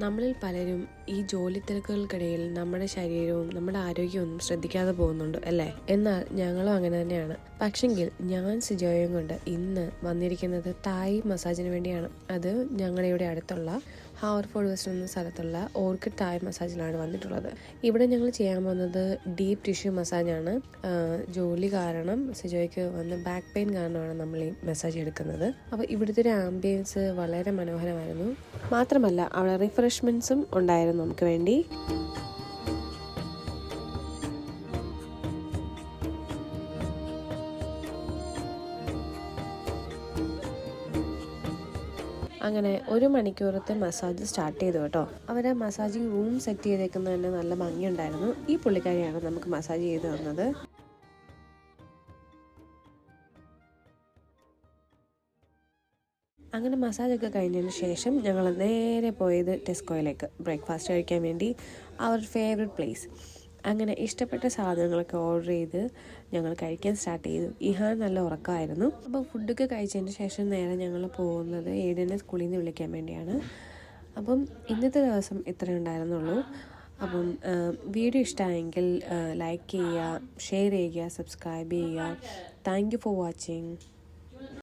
നമ്മളിൽ പലരും ഈ ജോലി തിരക്കുകൾക്കിടയിൽ നമ്മുടെ ശരീരവും നമ്മുടെ ആരോഗ്യവും ശ്രദ്ധിക്കാതെ പോകുന്നുണ്ട് അല്ലേ? എന്നാൽ ഞങ്ങളും അങ്ങനെ തന്നെയാണ്. പക്ഷെങ്കിൽ ഞാൻ സുജോയം കൊണ്ട് ഇന്ന് വന്നിരിക്കുന്നത് തായ് മസാജിന് വേണ്ടിയാണ്. അത് ഞങ്ങളുടെ ഇവിടെ അടുത്തുള്ള ഹാവർഫോർഡ് വെസ്റ്റ് എന്ന സ്ഥലത്തുള്ള ഓർക്കിഡ് തായ് മസാജിലാണ് വന്നിട്ടുള്ളത്. ഇവിടെ ഞങ്ങൾ ചെയ്യാൻ പോകുന്നത് ഡീപ്പ് ടിഷ്യൂ മസാജാണ്. ജോലി കാരണം സിജോയ്ക്ക് വന്ന് ബാക്ക് പെയിൻ കാരണമാണ് നമ്മൾ ഈ മസാജ് എടുക്കുന്നത്. അപ്പോൾ ഇവിടുത്തെ ഒരു ആംബിയൻസ് വളരെ മനോഹരമായിരുന്നു. മാത്രമല്ല അവിടെ റിഫ്രഷ്മെന്റ്സും ഉണ്ടായിരുന്നു നമുക്ക് വേണ്ടി. അങ്ങനെ ഒരു മണിക്കൂറത്തെ മസാജ് സ്റ്റാർട്ട് ചെയ്തു കേട്ടോ. അവർ മസാജിങ് റൂം സെറ്റ് ചെയ്തേക്കുന്നത് തന്നെ നല്ല ഭംഗിയുണ്ടായിരുന്നു. ഈ പുള്ളിക്കാരിയാണ് നമുക്ക് മസാജ് ചെയ്തു തന്നത്. അങ്ങനെ മസാജൊക്കെ കഴിഞ്ഞതിന് ശേഷം ഞങ്ങൾ നേരെ പോയത് ടെസ്കോയിലേക്ക് ബ്രേക്ക്ഫാസ്റ്റ് കഴിക്കാൻ വേണ്ടി. അവർ ഫേവററ്റ് പ്ലേസ് അങ്ങനെ ഇഷ്ടപ്പെട്ട സാധനങ്ങളൊക്കെ ഓർഡർ ചെയ്ത് ഞങ്ങൾ കഴിക്കാൻ സ്റ്റാർട്ട് ചെയ്തു. ഇഹാൻ നല്ല ഉറക്കമായിരുന്നു. അപ്പോൾ ഫുഡൊക്കെ കഴിച്ചതിന് ശേഷം നേരെ ഞങ്ങൾ പോകുന്നത് ഏടിനെ സ്കൂളിൽ നിന്ന് വിളിക്കാൻ വേണ്ടിയാണ്. അപ്പം ഇന്നത്തെ ദിവസം ഇത്രയേ ഉണ്ടായിരുന്നുള്ളൂ. അപ്പം വീഡിയോ ഇഷ്ടമായെങ്കിൽ ലൈക്ക് ചെയ്യുക ഷെയർ ചെയ്യുക സബ്സ്ക്രൈബ് ചെയ്യുക. Thank you for watching